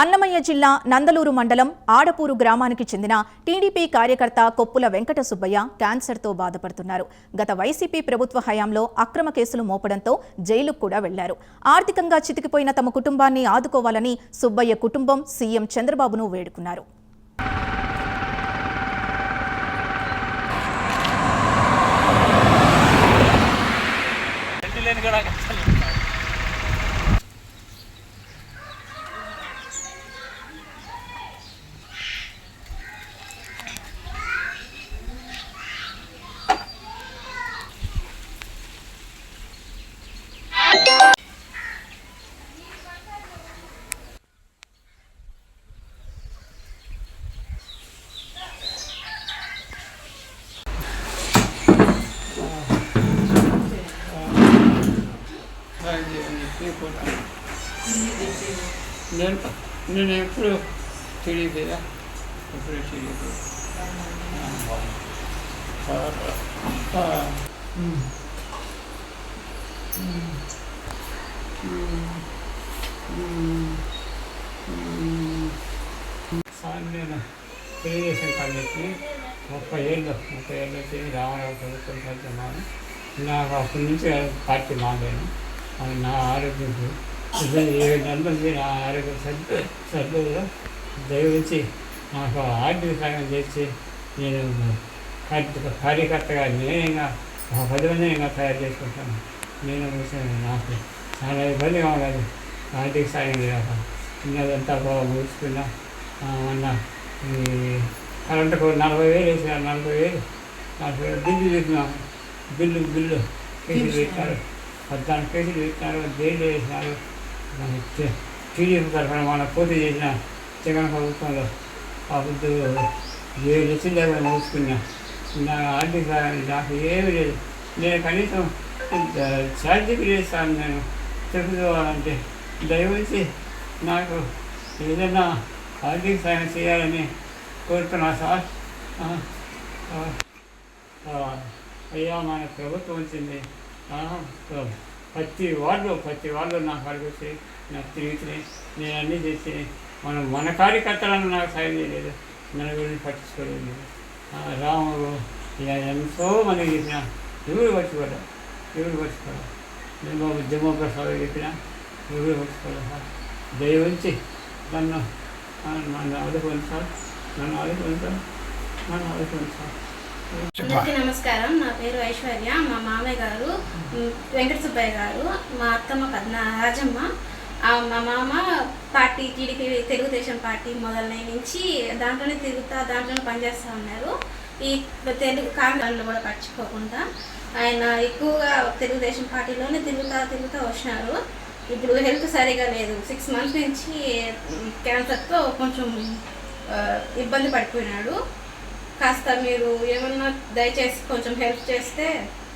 అన్నమయ్య జిల్లా నందలూరు మండలం ఆడపూరు గ్రామానికి చెందిన టీడీపీ కార్యకర్త కొప్పుల వెంకట సుబ్బయ్య క్యాన్సర్తో బాధపడుతున్నారు. గత వైసీపీ ప్రభుత్వ హయాంలో అక్రమ కేసులు మోపడంతో జైలుకు కూడా వెళ్ళారు. ఆర్థికంగా చితికిపోయిన తమ కుటుంబాన్ని ఆదుకోవాలని సుబ్బయ్య కుటుంబం సీఎం చంద్రబాబును వేడుకున్నారు. నేను నేను ఎప్పుడు తెలియదా. ఎప్పుడు తెలియదు సార్ నేను తెలుగుదేశం కాలేజీ ముప్పై ఏళ్ళు ముప్పై ఏళ్ళు వచ్చి రామారావు చదువుకొని నాకు అప్పటి నుంచి పార్టీ మారాను నా ఆరోగ్యం. ఏడు నెలల నా ఆరోగ్యం సర్దు సర్దులో దయవచ్చి నాకు ఆర్థిక సాయం చేసి నేను కార్యకర్తగా నేనేగా ఒక పది ఇంకా తయారు చేసుకుంటాను. నేను నాకు చాలా ఇబ్బందిగా ఉన్నది. ఆర్థిక సాయం లేక చిన్నదంతా బాగా ముడుచుకున్నా మొన్న ఈ కరెంటుకు నలభై వేలు వేసినారు నలభై వేలు. నలభై వేలు బిల్లు పెట్టినాము బిల్లు బిల్లు. పెట్టారు పద్నాలుగు కేసులు పెట్టినారు జైలు వేసినారు టీడీపీ తరఫున మన పోటీ చేసిన జగన్ ప్రభుత్వంలో అప్పుడు ఏడు లక్షలు లేకపోతే మూసుకున్నా నా ఆర్థిక సహాయం నాకు ఏమి లేదు. నేను కనీసం ఛార్జీకి చేస్తాను సార్ నేను చెప్పుకోవాలంటే దయవచ్చి నాకు ఏదైనా ఆర్థిక సహాయం చేయాలని కోరుతున్నా సార్. అయ్యా మన ప్రభుత్వం వచ్చింది. ప్రతి వార్డు ప్రతి వార్డు నా కాడికి వచ్చి నాకు తిరిగితే నేను అన్నీ చేసి మనం మన కార్యకర్తలను నాకు సాయం చేయలేదు మన గురించి పట్టించుకోలేదు. రాముడు ఇలా ఎంతో మంది చెప్పిన ఎవరు పట్టుకోవడం ఎవరు పట్టుకోవడం నేను జమ్మప్రసాద్ ప్రసాద్ చెప్పిన ఎవరు పట్టుకోవడం సార్ దయవుంచి నన్ను నన్ను ఆదుకోండి సార్ నన్ను ఆదుకోండి సార్ నన్ను ఆదుకోండి సార్. అందరికీ నమస్కారం. నా పేరు ఐశ్వర్య. మా మామయ్య గారు వెంకట సుబ్బయ్య గారు మా అత్తమ్మ పద్నా రాజమ్మ. మా మామ పార్టీ టీడీపీ తెలుగుదేశం పార్టీ మొదలై నుంచి దాంట్లోనే తిరుగుతా దాంట్లోనే పనిచేస్తూ ఉన్నారు. ఈ తెలుగు కాంగ్రెస్లో కూడా పట్టించుకోకుండా ఆయన ఎక్కువగా తెలుగుదేశం పార్టీలోనే తిరుగుతా తిరుగుతా వచ్చినారు ఇప్పుడు హెల్త్ సరిగా లేదు. సిక్స్ మంత్స్ నుంచి క్యాన్సర్తో కొంచెం ఇబ్బంది పడిపోయినాడు. కాస్త మీరు ఏమన్నా దయచేసి కొంచెం హెల్ప్ చేస్తే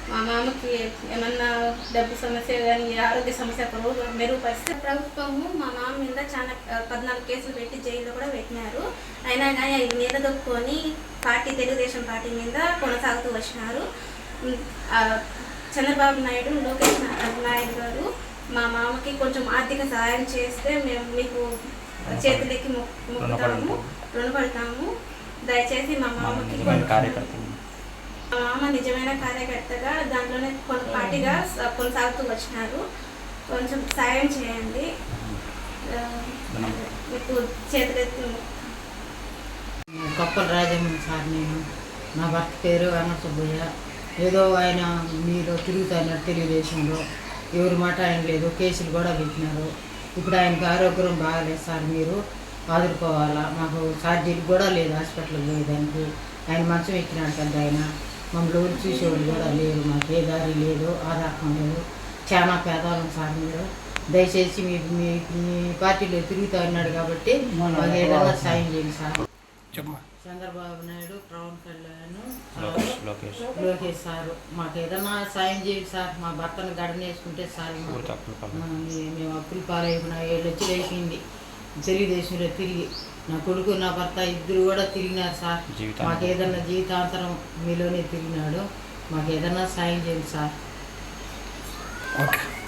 మా మామకి ఏమన్నా డబ్బు సమస్య కానీ ఆరోగ్య సమస్య మెరుగు మెరుగుపరిస్తే ప్రభుత్వము మా మామ మీద చాలా పద్నాలుగు కేసులు పెట్టి జైల్లో కూడా పెట్టినారు. అయినా కానీ అది నిలదొక్కుని పార్టీ తెలుగుదేశం పార్టీ మీద కొనసాగుతూ వచ్చినారు. చంద్రబాబు నాయుడు లోకేష్ నాయుడు గారు మా మామకి కొంచెం ఆర్థిక సహాయం చేస్తే మేము మీకు చేతులెక్కి మొ- మొక్కుతాము రుణపడతాము. దయచేసి మా మామకి కొంచెం- మా మామ నిజమైన కార్యకర్తగా దాంట్లోనే స- కొనసాగుతూ వచ్చినారు. కొంచెం సాయం చేయండి. మీకు చేతులెత్తి కప్పల రాజమ్మ సార్ నేను. నా భర్త పేరు వెంకట సుబ్బయ్య. ఏదో ఆయన మీరు తిరుగుతున్నారు తెలుగుదేశంలో. ఎవరి మాట ఆయన లేదు. కేసులు కూడా పెట్టినారు. ఇప్పుడు ఆయనకు ఆరోగ్యం బాగాలేదు సార్ మీరు. ఆదుకోవాలా? మాకు ఛార్జీలు కూడా లేదు హాస్పిటల్కి పోయేదానికి ఆయన మంచం ఎక్కినాడు పెద్ద ఆయన. మమ్మల్ని చూసేవాళ్ళు కూడా లేరు మాకు. ఏ దారి లేదు ఆధారం లేదు. చాలా పేదవాళ్ళం సార్ మీరు. దయచేసి మీ మీ మీ పార్టీలో తిరుగుతూ ఉన్నాడు కాబట్టి మాకు ఏదైనా సాయం చేయండి సార్. చంద్రబాబు నాయుడు పవన్ కళ్యాణ్ లోకేష్ లోకేష్. సార్. మాకు ఏదైనా సాయం చేయండి సార్. మా భర్తను గడనేసుకుంటే సార్ మేము అప్పులు పాలైపోయినా ఏళ్ళు వచ్చి అయిపోయింది తెలుగుదేశంలో తిరిగి నా కొడుకు నా భర్త ఇద్దరు కూడా తిరిగినారు సార్. మాకు ఏదైనా జీవితాంతరం మీలోనే తిరిగినాడు. మాకు ఏదైనా సాయం చేయండి సార్. ఓకే.